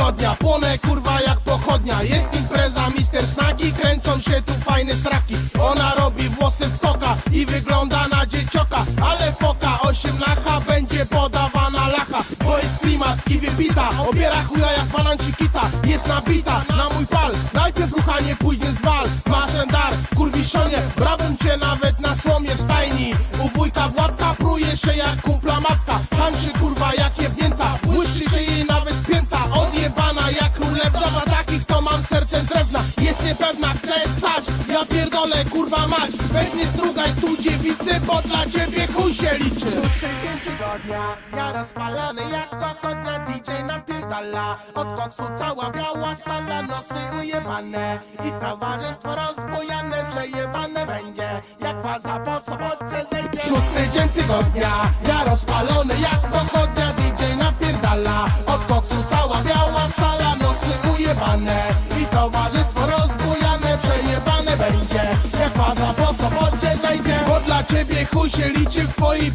tygodnia Płonę kurwa jak pochodnia. Jest impreza, mister snaki Kręcą się tu fajne sraki. Ona robi włosy w koka I wygląda na dziecioka Ale foka osiem lacha Będzie podawana lacha. Bo jest klimat i wypita Obiera chuja jak banan czy kita. Jest nabita na mój pal Najpierw ruchanie, później zwal. Masz ten dar, kurwiszonie Brałbym cię nawet na słomie w stajni. U wujka Władka pruje się jak kumpla Królewna Dla takich to mam serce z drewna. Jest niepewna, chce ssać Ja pierdolę kurwa mać. Weź nie strugaj tu dziewicy Bo dla ciebie chuj się liczy. Szósty dzień tygodnia Ja rozpalany jak pochodnia DJ napierdala. Od koksu cała biała sala Nosy ujebane. I towarzystwo rozbujane Przejebane będzie. Jak faza po sobocie zejdzie. Szósty dzień tygodnia Ja rozpalony jak pochodnia ujebane I towarzystwo rozbujane Przejebane będzie Jak faza po sobocie zejdzie Bo dla ciebie chuj się liczy w twojej